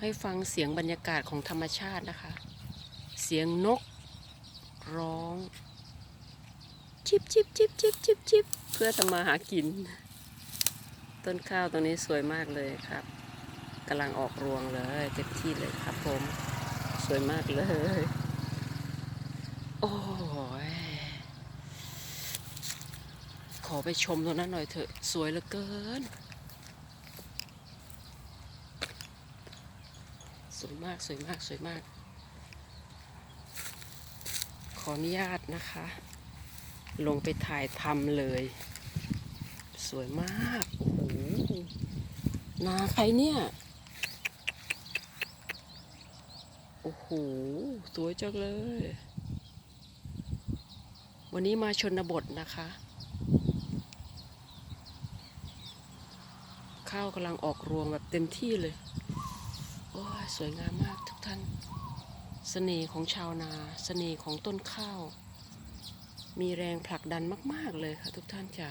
ให้ฟังเสียงบรรยากาศของธรรมชาตินะคะ เสียงนก ร้องจิบจิบจิบจิบจิบจิบเพื่อทำมาหากิน ต้นข้าวตรงนี้สวยมากเลยครับกำลังออกรวงเลยเต็มที่เลยครับผม สวยมากเลย โอ้ยขอไปชมตรงนั้นหน่อยเถอะ สวยเหลือเกิน สวยมากสวยมากสวยมาก ขออนุญาตนะคะ ลงไปถ่ายทำเลย สวยมาก โอ้โหนาใครเนี่ย โอ้โห สวยจังเลย วันนี้มาชนบทนะคะข้าวกำลังออกรวงแบบเต็มที่เลย อ้ยสวยงามมากทุกท่านเสน่ห์ของชาวนาเสน่ห์ของต้นข้าว มีแรงผลักดันมาก ๆ เลยค่ะทุกท่านจ๋า